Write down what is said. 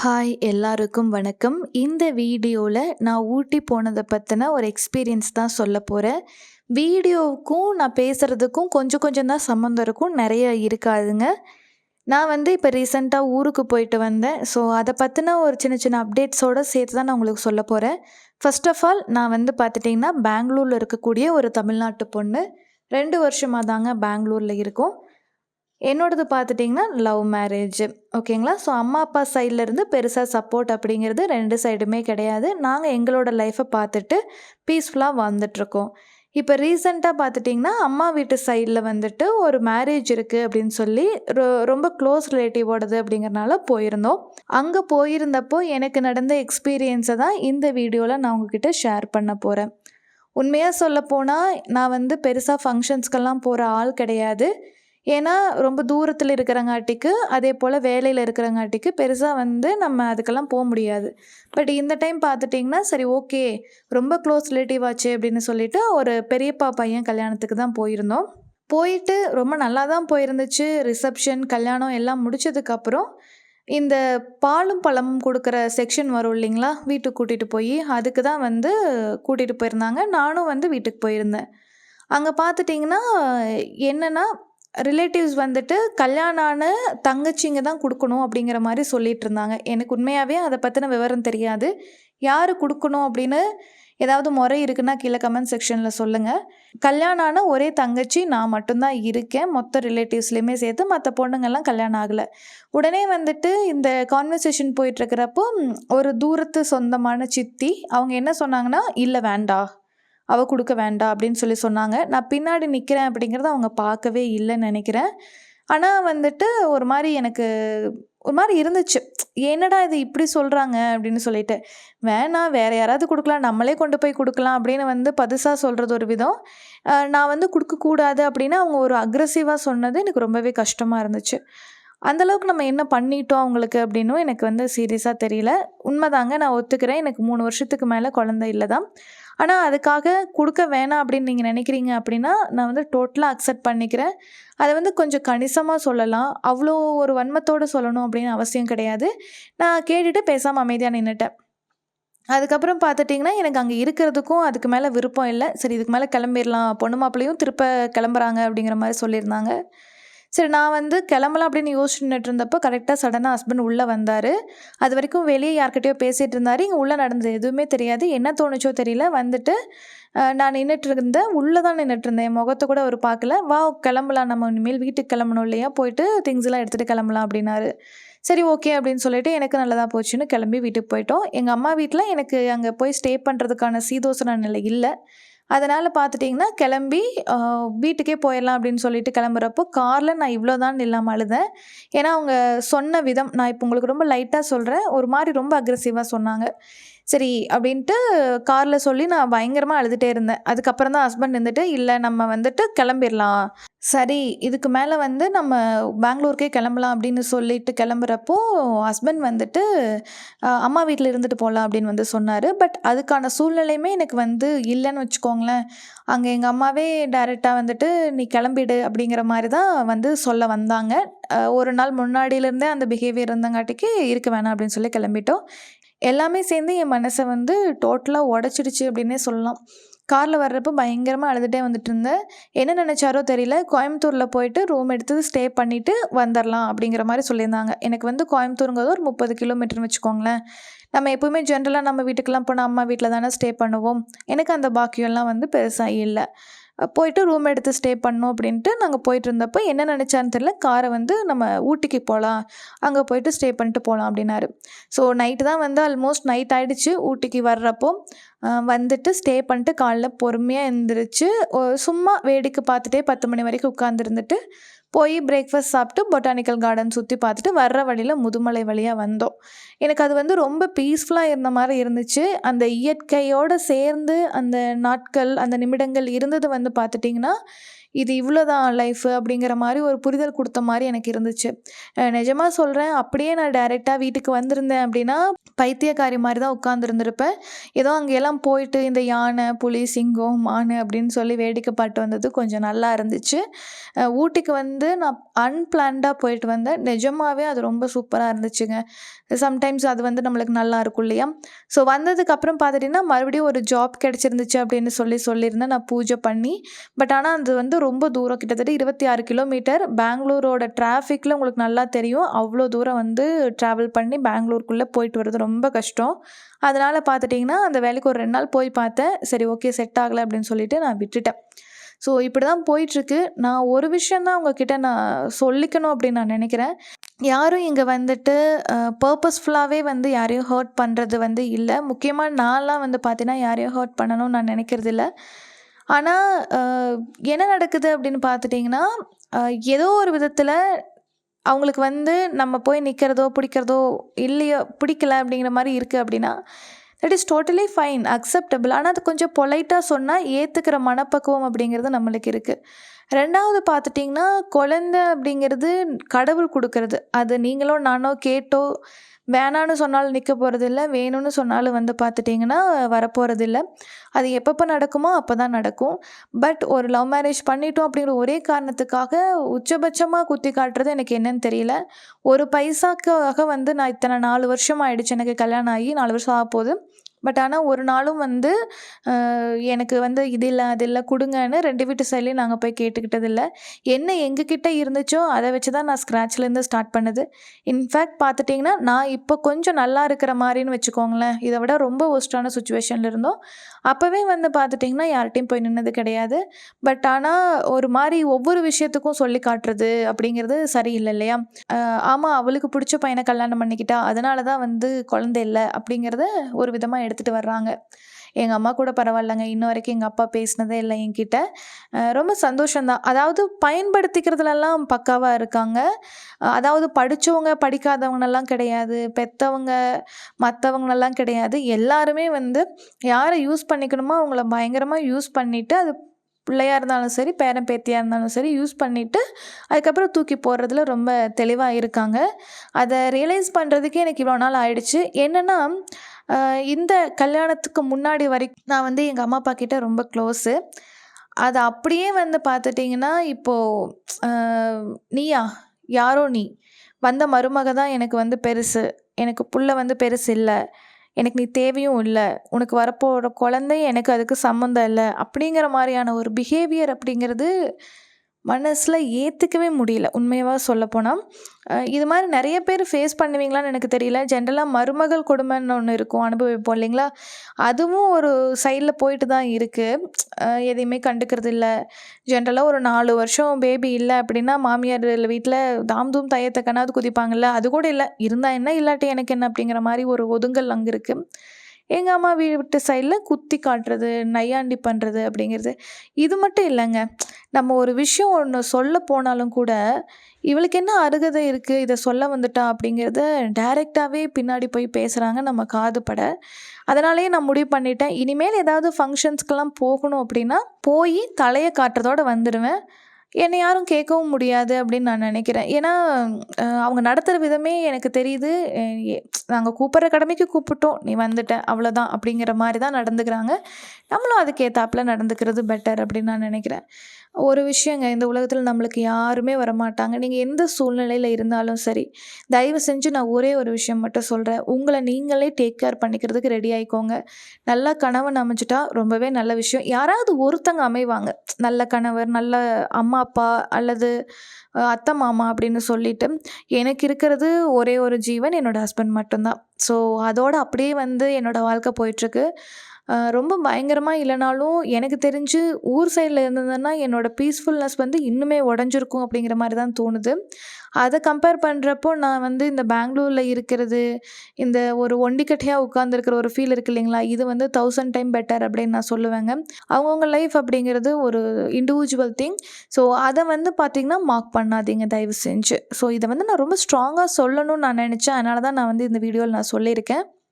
Hi எல்லாருக்கும் வணக்கம். இந்த வீடியோவில் நான் ஊட்டி போனதை பற்றின ஒரு எக்ஸ்பீரியன்ஸ் தான் சொல்ல போகிறேன் வீடியோவுக்கும் நான் பேசுகிறதுக்கும் கொஞ்சம் கொஞ்சம் தான் சம்மந்தம் இருக்கும். நிறைய இருக்காதுங்க. நான் வந்து இப்போ ரீசெண்டாக ஊருக்கு போயிட்டு வந்தேன். ஸோ அதை பற்றின ஒரு சின்ன சின்ன அப்டேட்ஸோடு சேர்த்து தான் நான் உங்களுக்கு சொல்ல போகிறேன் ஃபர்ஸ்ட் ஆஃப் ஆல் நான் வந்து பார்த்துட்டிங்கன்னா பெங்களூரில் இருக்கக்கூடிய ஒரு தமிழ்நாட்டு பொண்ணு. ரெண்டு வருஷமாக தாங்க பெங்களூரில் இருக்கோம். என்னோடது பார்த்துட்டிங்கன்னா லவ் மேரேஜ். ஓகேங்களா? ஸோ அம்மா அப்பா சைட்லேருந்து பெருசாக சப்போர்ட் அப்படிங்கிறது ரெண்டு சைடுமே கிடையாது. நாங்கள் எங்களோட லைஃப்பை பார்த்துட்டு பீஸ்ஃபுல்லாக வந்துட்ருக்கோம் இப்போ ரீசெண்டாக பார்த்துட்டிங்கன்னா அம்மா வீட்டு சைடில் வந்துட்டு ஒரு மேரேஜ் இருக்குது அப்படின்னு சொல்லி ரொ ரொம்ப க்ளோஸ் ரிலேட்டிவோடது அப்படிங்கிறனால போயிருந்தோம். அங்கே போயிருந்தப்போ எனக்கு நடந்த எக்ஸ்பீரியன்ஸை தான் இந்த வீடியோவில் நான் உங்ககிட்ட ஷேர் பண்ண போகிறேன் உண்மையாக சொல்ல போனால் நான் வந்து பெருசாக ஃபங்க்ஷன்ஸ்க்கெல்லாம் போகிற ஆள் கிடையாது. ஏன்னா ரொம்ப தூரத்தில் இருக்கிறங்காட்டிக்கு அதே போல் வேலையில் இருக்கிறங்காட்டிக்கு பெருசாக வந்து நம்ம அதுக்கெல்லாம் போக முடியாது. பட் இந்த டைம் பார்த்துட்டிங்கன்னா சரி ஓகே ரொம்ப க்ளோஸ் ரிலேட்டிவ் ஆச்சு அப்படின்னு சொல்லிட்டு ஒரு பெரியப்பா பையன் கல்யாணத்துக்கு தான் போயிருந்தோம். போயிட்டு ரொம்ப நல்லா தான் போயிருந்துச்சு. ரிசப்ஷன் கல்யாணம் எல்லாம் முடிச்சதுக்கப்புறம் இந்த பாலும் பழமும் கொடுக்குற செக்ஷன் வரும் இல்லைங்களா? வீட்டுக்கு கூட்டிகிட்டு போய் அதுக்கு தான் வந்து கூட்டிகிட்டு போயிருந்தாங்க. நானும் வந்து வீட்டுக்கு போயிருந்தேன். அங்கே பார்த்துட்டிங்கன்னா என்னென்னா ரிலேட்டிவ்ஸ் வந்துட்டு கல்யாணம் ஆன தங்கச்சிங்க தான் கொடுக்கணும் அப்படிங்கிற மாதிரி சொல்லிட்டு இருந்தாங்க எனக்கு உண்மையாகவே அதை பற்றின விவரம் தெரியாது. யார் கொடுக்கணும் அப்படின்னு ஏதாவது முறை இருக்குன்னா கீழே கமெண்ட் செக்ஷனில் சொல்லுங்கள் கல்யாணம் ஆன ஒரே தங்கச்சி நான் மட்டும்தான் இருக்கேன். மொத்த ரிலேட்டிவ்ஸ்லேயுமே சேர்த்து மற்ற பொண்ணுங்கள்லாம் கல்யாணம் ஆகலை. உடனே வந்துட்டு இந்த கான்வர்சேஷன் போயிட்டுருக்கிறப்போ ஒரு தூரத்து சொந்தமான சித்தி அவங்க என்ன சொன்னாங்கன்னா இல்லை வேண்டாம். அவள் கொடுக்க வேண்டாம் அப்படின்னு சொல்லி சொன்னாங்க. நான் பின்னாடி நிற்கிறேன் அப்படிங்கிறத அவங்க பார்க்கவே இல்லைன்னு நினைக்கிறேன். ஆனால் வந்துட்டு ஒரு மாதிரி எனக்கு ஒரு மாதிரி இருந்துச்சு. என்னடா இது இப்படி சொல்கிறாங்க அப்படின்னு சொல்லிட்டு. வேணாம் வேறு யாராவது கொடுக்கலாம் நம்மளே கொண்டு போய் கொடுக்கலாம் அப்படின்னு வந்து பதுசாக சொல்கிறது ஒரு விதம். நான் வந்து கொடுக்கக்கூடாது அப்படின்னு அவங்க ஒரு அக்ரஸிவாக சொன்னது எனக்கு ரொம்பவே கஷ்டமாக இருந்துச்சு. அந்தளவுக்கு நம்ம என்ன பண்ணிட்டோம் அவங்களுக்கு அப்படின்னும் எனக்கு வந்து சீரியஸாக தெரியல. உண்மைதாங்க நான் ஒத்துக்கிறேன். எனக்கு மூணு வருஷத்துக்கு மேலே குழந்தை இல்லை தான் ஆனால் அதுக்காக கொடுக்க வேணாம் அப்படின்னு நீங்கள் நினைக்கிறீங்க அப்படின்னா நான் வந்து டோட்டலாக அக்செப்ட் பண்ணிக்கிறேன். அதை வந்து கொஞ்சம் கணிசமாக சொல்லலாம். அவ்வளோ ஒரு வன்மத்தோடு சொல்லணும் அப்படின்னு அவசியம் கிடையாது. நான் கேட்டுட்டு பேசாமல் அமைதியாக நின்றுட்டேன் அதுக்கப்புறம் பார்த்துட்டிங்கன்னா எனக்கு அங்கே இருக்கிறதுக்கும் அதுக்கு மேலே விருப்பம் இல்லை. சரி இதுக்கு மேலே கிளம்பிடலாம். பொண்ணு மாப்பிள்ளையும் திருப்ப கிளம்புறாங்க அப்படிங்கிற மாதிரி சொல்லியிருந்தாங்க. சரி நான் வந்து கிளம்பலாம் அப்படின்னு யோசிச்சுட்டு இருந்தப்போ கரெக்டாக சடனாக ஹஸ்பண்ட் உள்ளே வந்தார். அது வரைக்கும் வெளியே யார்கிட்டயோ பேசிகிட்டு இருந்தார். இங்கே உள்ளே நடந்தது எதுவுமே தெரியாது. என்ன தோணுச்சோ தெரியல. வந்துட்டு நான் நின்றுட்டு இருந்தேன் உள்ளே தான் நின்றுட்டு இருந்தேன் என் முகத்தை கூட அவர் பார்க்கல. வா கிளம்பலாம். நம்ம இனிமேல் வீட்டுக்கு கிளம்பணும் இல்லையா? போயிட்டு திங்ஸ் எல்லாம் எடுத்துகிட்டு கிளம்பலாம் அப்படின்னாரு. சரி ஓகே அப்படின்னு சொல்லிட்டு எனக்கு நல்லதாக போச்சுன்னு கிளம்பி வீட்டுக்கு போயிட்டோம். எங்கள் அம்மா வீட்டில் எனக்கு அங்கே போய் ஸ்டே பண்ணுறதுக்கான சீதோசன நிலை இல்லை. அதனால் பார்த்துட்டிங்கன்னா கிளம்பி வீட்டுக்கே போயிடலாம் அப்படின்னு சொல்லிட்டு கிளம்புறப்போ காரில் நான் இவ்வளோ தான் இல்லாமல் அழுதேன். ஏன்னா அவங்க சொன்ன விதம் நான் இப்போ உங்களுக்கு ரொம்ப லைட்டாக சொல்கிறேன் ஒரு மாதிரி ரொம்ப அக்ரெசிவாக சொன்னாங்க. சரி அப்படின்ட்டு காரில் சொல்லி நான் பயங்கரமாக அழுதுகிட்டே இருந்தேன். அதுக்கப்புறம் தான் ஹஸ்பண்ட் இருந்துட்டு இல்லை நம்ம வந்துட்டு கிளம்பிடலாம் சரி இதுக்கு மேலே வந்து நம்ம பெங்களூருக்கே கிளம்பலாம் அப்படின்னு சொல்லிட்டு கிளம்புறப்போ ஹஸ்பண்ட் வந்துட்டு அம்மா வீட்டில் இருந்துட்டு போகலாம் அப்படின்னு வந்து சொன்னார். பட் அதுக்கான சூழ்நிலையுமே எனக்கு வந்து இல்லைன்னு வச்சுக்கோங்களேன். அங்கே எங்கள் அம்மாவே டைரெக்டாக வந்துட்டு நீ கிளம்பிடு அப்படிங்கிற மாதிரி தான் வந்து சொல்ல வந்தாங்க. ஒரு நாள் முன்னாடியிலேருந்தே அந்த பிஹேவியர் இருந்தங்காட்டிக்கு இருக்க வேணாம் அப்படின்னு சொல்லி கிளம்பிட்டோம். எல்லாமே சேர்ந்து என் மனசை வந்து டோட்டலாக உடச்சிடுச்சு அப்படின்னே சொல்லலாம். காரில் வர்றப்போ பயங்கரமாக அழுதுகிட்டே வந்துட்டு இருந்தேன் என்ன நினச்சாரோ தெரியல. கோயம்புத்தூரில் போயிட்டு ரூம் எடுத்து ஸ்டே பண்ணிவிட்டு வந்துடலாம் அப்படிங்கிற மாதிரி சொல்லியிருந்தாங்க. எனக்கு வந்து கோயம்புத்தூருங்கிறது ஒரு முப்பது கிலோமீட்டர்னு வச்சுக்கோங்களேன். நம்ம எப்போவுமே ஜென்ரலாக நம்ம வீட்டுக்கெல்லாம் போனால் அம்மா வீட்டில் தானே ஸ்டே பண்ணுவோம். எனக்கு அந்த பாக்கியம்லாம் வந்து பெருசாக இல்லை. போயிட்டு ரூம் எடுத்து ஸ்டே பண்ணோம் அப்படின்ட்டு நாங்கள் போயிட்டு இருந்தப்போ என்ன நினச்சான்னு தெரில காரை வந்து நம்ம ஊட்டிக்கு போகலாம் அங்கே போயிட்டு ஸ்டே பண்ணிட்டு போகலாம் அப்படின்னாரு. ஸோ நைட்டு தான் வந்து ஆல்மோஸ்ட் நைட் ஆகிடுச்சு ஊட்டிக்கு வர்றப்போ வந்துட்டு ஸ்டே பண்ணிட்டு காலைல பொறுமையாக எழுந்திரிச்சு சும்மா வேடிக்கை பார்த்துட்டே பத்து மணி வரைக்கும் உட்காந்துருந்துட்டு போய் பிரேக்ஃபாஸ்ட் சாப்பிட்டு பொட்டானிக்கல் கார்டன் சுற்றி பார்த்துட்டு வர்ற வழியில் முதுமலை வழியாக வந்தோம். எனக்கு அது வந்து ரொம்ப பீஸ்ஃபுல்லாக இருந்த மாதிரி இருந்துச்சு. அந்த இயற்கையோடு சேர்ந்து அந்த நாட்கள் அந்த நிமிடங்கள் இருந்தது வந்து பார்த்துட்டிங்கன்னா இது இவ்வளோதான் லைஃப் அப்படிங்கிற மாதிரி ஒரு புரிதல் கொடுத்த மாதிரி எனக்கு இருந்துச்சு. நிஜமாக சொல்கிறேன் அப்படியே நான் டைரெக்டாக வீட்டுக்கு வந்திருந்தேன் அப்படின்னா பைத்தியக்காரி மாதிரி தான் உட்காந்துருந்துருப்பேன் ஏதோ அங்கெல்லாம் போயிட்டு இந்த யானை புலி சிங்கம் மான் அப்படின்னு சொல்லி வேடிக்கை பாட்டு வந்தது கொஞ்சம் நல்லா இருந்துச்சு. ஊட்டிக்கு வந்து நான் அன்பிளான்டாக போயிட்டு வந்தேன். நிஜமாகவே அது ரொம்ப சூப்பராக இருந்துச்சுங்க. சம்டைம்ஸ் அது வந்து நம்மளுக்கு நல்லா இருக்கும் இல்லையா? ஸோ வந்ததுக்கப்புறம் பார்த்துட்டிங்கன்னா மறுபடியும் ஒரு ஜாப் கிடச்சிருந்துச்சு அப்படின்னு சொல்லி சொல்லியிருந்தேன். நான் பூஜை பண்ணி பட் ஆனால் அது வந்து ரொம்ப தூரம் கிட்டத்தட்ட இருபத்தி ஆறு கிலோமீட்டர் பெங்களூரோட டிராஃபிக்கில் உங்களுக்கு நல்லா தெரியும். அவ்வளோ தூரம் வந்து ட்ராவல் பண்ணி பெங்களூருக்குள்ளே போயிட்டு வர்றது ரொம்ப கஷ்டம். அதனால் பார்த்துட்டிங்கன்னா அந்த வேலைக்கு ஒரு ரெண்டு நாள் போய் பார்த்தேன். சரி ஓகே செட் ஆகலை அப்படின்னு சொல்லிட்டு நான் விட்டுட்டேன். ஸோ இப்படி தான் போயிட்டுருக்கு. நான் ஒரு விஷயந்தான் உங்ககிட்ட நான் சொல்லிக்கணும் அப்படின்னு நான் நினைக்கிறேன். யாரும் இங்கே வந்துட்டு பர்பஸ்ஃபுல்லாகவே வந்து யாரையும் ஹர்ட் பண்ணுறது வந்து இல்லை. முக்கியமாக நான்லாம் வந்து பார்த்தீங்கன்னா யாரையும் ஹர்ட் பண்ணணும்னு நான் நினைக்கிறது இல்லை ஆனால் என்ன நடக்குது அப்படின்னு பார்த்துட்டிங்கன்னா ஏதோ ஒரு விதத்தில் அவங்களுக்கு வந்து நம்ம போய் நிற்கிறதோ பிடிக்கிறதோ இல்லையோ பிடிக்கல அப்படிங்கிற மாதிரி இருக்குது அப்படின்னா that is totally fine acceptable ஆனால் அது கொஞ்சம் பொலைட்டாக சொன்னால் ஏற்றுக்கிற மனப்பக்குவம் அப்படிங்கிறது நம்மளுக்கு இருக்குது ரெண்டாவது பார்த்துட்டிங்கன்னா குழந்த அப்படிங்கிறது கடவுள் கொடுக்கறது. அது நீங்களோ நானோ கேட்டோ வேணான்னு சொன்னாலும் நிற்க போகிறதில்ல வேணும்னு சொன்னாலும் வந்து பார்த்துட்டிங்கன்னா வரப்போகிறதில்ல அது எப்பப்போ நடக்குமோ அப்போ தான் நடக்கும். பட் ஒரு லவ் மேரேஜ் பண்ணிட்டோம் அப்படிங்கிற ஒரே காரணத்துக்காக உச்சபட்சமாக குத்தி காட்டுறது எனக்கு என்னன்னு தெரியல. ஒரு பைசாக்காக வந்து நான் இத்தனை நாலு வருஷம் ஆயிடுச்சு. எனக்கு கல்யாணம் ஆகி நாலு வருஷம் ஆக போகுது பட் ஆனால் ஒரு நாளும் வந்து எனக்கு வந்து இது இல்லை அது இல்லை கொடுங்கன்னு ரெண்டு வீட்டு சைட்லேயும் நாங்கள் போய் கேட்டுக்கிட்டதில்லை என்ன எங்ககிட்ட இருந்துச்சோ அதை வச்சு தான் நான் ஸ்க்ராட்ச்லேருந்து ஸ்டார்ட் பண்ணுது. இன்ஃபேக்ட் பார்த்துட்டிங்கன்னா நான் இப்போ கொஞ்சம் நல்லா இருக்கிற மாதிரின்னு வச்சுக்கோங்களேன். இதை விட ரொம்ப ஒஸ்டான சுச்சுவேஷனில் இருந்தோம். அப்போவே வந்து பார்த்துட்டிங்கன்னா யார்கிட்டையும் போய் நின்னது கிடையாது. பட் ஆனால் ஒரு மாதிரி ஒவ்வொரு விஷயத்துக்கும் சொல்லி காட்டுறது அப்படிங்கிறது சரியில்லை இல்லையா? ஆமாம் அவளுக்கு பிடிச்ச பையனை கல்யாணம் பண்ணிக்கிட்டா அதனால தான் வந்து குழந்தை இல்லை அப்படிங்கிறத ஒரு விதமாக எடுத்துகிட்டு வர்றாங்க. எங்கள் அம்மா கூட பரவாயில்லைங்க. இன்ன வரைக்கும் எங்கள் அப்பா பேசினதே இல்லை என்கிட்ட. ரொம்ப சந்தோஷம்தான். அதாவது பயன்படுத்திக்கிறதுலலாம் பக்காவாக இருக்காங்க. அதாவது படித்தவங்க படிக்காதவங்களெல்லாம் கிடையாது. பெற்றவங்க மற்றவங்களெல்லாம் கிடையாது. எல்லாருமே வந்து யாரை யூஸ் பண்ணிக்கணுமோ அவங்கள பயங்கரமாக யூஸ் பண்ணிவிட்டு அது பிள்ளையாக இருந்தாலும் சரி பேரன் பேத்தியாக இருந்தாலும் சரி யூஸ் பண்ணிவிட்டு அதுக்கப்புறம் தூக்கி போடுறதுல ரொம்ப தெளிவாக இருக்காங்க. அதை ரியலைஸ் பண்ணுறதுக்கே எனக்கு இவ்வளோ நாள் ஆயிடுச்சு. என்னென்னா இந்த கல்யாணத்துக்கு முன்னாடி வரைக்கும் நான் வந்து எங்கள் அம்மா அப்பா கிட்ட ரொம்ப க்ளோஸு அது அப்படியே வந்து பார்த்துட்டிங்கன்னா இப்போது நீயா? யாரோ நீ? வந்த மருமக தான் எனக்கு வந்து பெருசு. எனக்கு புள்ள வந்து பெருசு இல்லை. எனக்கு நீ தேவையும் இல்லை. உனக்கு வரப்போகிற குழந்தை எனக்கு அதுக்கு சம்மந்தம் இல்லை. அப்படிங்கிற மாதிரியான ஒரு பிஹேவியர் அப்படிங்கிறது மனசில் ஏற்றுக்கவே முடியல. உண்மையாக சொல்லப்போனால் இது மாதிரி நிறைய பேர் ஃபேஸ் பண்ணுவீங்களான்னு எனக்கு தெரியல. ஜென்ரலாக மருமகள் கொடுமைன்னு ஒன்று இருக்கும் அனுபவிப்போம் இல்லைங்களா? அதுவும் ஒரு சைடில் போயிட்டு தான் இருக்குது எதையுமே கண்டுக்கிறது இல்லை. ஜென்ரலாக ஒரு நாலு வருஷம் பேபி இல்லை அப்படின்னா மாமியார் வீட்டில் தாம் தூம் தையத்தக்கனாவது குதிப்பாங்கல்ல அது கூட இல்லை. இருந்தால் என்ன இல்லாட்டி எனக்கு என்ன அப்படிங்கிற மாதிரி ஒரு ஒதுங்கல் அங்கே இருக்குது எங்கள் அம்மா வீட்டு சைடில் குத்தி காட்டுறது நையாண்டி பண்ணுறது அப்படிங்கிறது. இது மட்டும் இல்லைங்க. நம்ம ஒரு விஷயம் ஒன்று சொல்ல போனாலும் கூட இவளுக்கு என்ன அருகதை இருக்குது இதை சொல்ல வந்துட்டா அப்படிங்கிறத டைரெக்டாகவே பின்னாடி போய் பேசுகிறாங்க நம்ம காதுபட அதனாலேயே நான் முடிவு பண்ணிட்டேன். இனிமேல் ஏதாவது ஃபங்க்ஷன்ஸ்க்கெல்லாம் போகணும் அப்படின்னா போய் தலையை காட்டுறதோடு வந்துடுவேன் என்னை யாரும் கேட்கவும் முடியாது அப்படின்னு நான் நினைக்கிறேன். ஏன்னா அவங்க நடத்துகிற விதமே எனக்கு தெரியுது. நாங்கள் கூப்பிட்ற கடமைக்கு கூப்பிட்டோம். நீ வந்துட்ட. அவ்வளோதான் அப்படிங்கிற மாதிரி தான் நடந்துக்கிறாங்க. நம்மளும் அதுக்கேற்றாப்புல நடந்துக்கிறது பெட்டர் அப்படின்னு நான் நினைக்கிறேன். ஒரு விஷயங்க இந்த உலகத்தில் நம்மளுக்கு யாருமே வரமாட்டாங்க. நீங்கள் எந்த சூழ்நிலையில் இருந்தாலும் சரி தயவு செஞ்சு நான் ஒரே ஒரு விஷயம் மட்டும் சொல்கிறேன் உங்களை நீங்களே டேக் கேர் பண்ணிக்கிறதுக்கு ரெடி ஆகிக்கோங்க நல்ல கணவன் அமைச்சிட்டா ரொம்பவே நல்ல விஷயம். யாராவது ஒருத்தங்க அமைவாங்க. நல்ல கணவர் நல்ல அம்மா அப்பா அல்லது அத்தை மாமா அப்படின்னு சொல்லிட்டு எனக்கு இருக்கிறது ஒரே ஒரு ஜீவன் என்னோடய ஹஸ்பண்ட் மட்டும்தான். ஸோ அதோடு அப்படியே வந்து என்னோடய வாழ்க்கை போயிட்டுருக்கு. ரொம்ப பயங்கரமாக இல்லைனாலும் எனக்கு தெரிஞ்சு ஊர் சைடில் இருந்ததுன்னா என்னோடய பீஸ்ஃபுல்னஸ் வந்து இன்னுமே உடஞ்சிருக்கும் அப்படிங்கிற மாதிரி தான் தோணுது. அதை கம்பேர் பண்ணுறப்போ நான் வந்து இந்த பெங்களூரில் இருக்கிறது இந்த ஒரு ஒண்டிக்கட்டையாக உட்காந்துருக்கிற ஒரு ஃபீல் இருக்குது இல்லைங்களா? இது வந்து தௌசண்ட் டைம் பெட்டர் அப்படின்னு நான் சொல்லுவேங்க. அவங்கவுங்க லைஃப் அப்படிங்கிறது ஒரு இண்டிவிஜுவல் திங் ஸோ அதை வந்து பார்த்திங்கன்னா மார்க் பண்ணாதீங்க தயவு செஞ்சு. ஸோ இதை வந்து நான் ரொம்ப ஸ்ட்ராங்காக சொல்லணும்னு நான் நினச்சேன். அதனால தான் நான் வந்து இந்த வீடியோவில் நான் சொல்லியிருக்கேன்.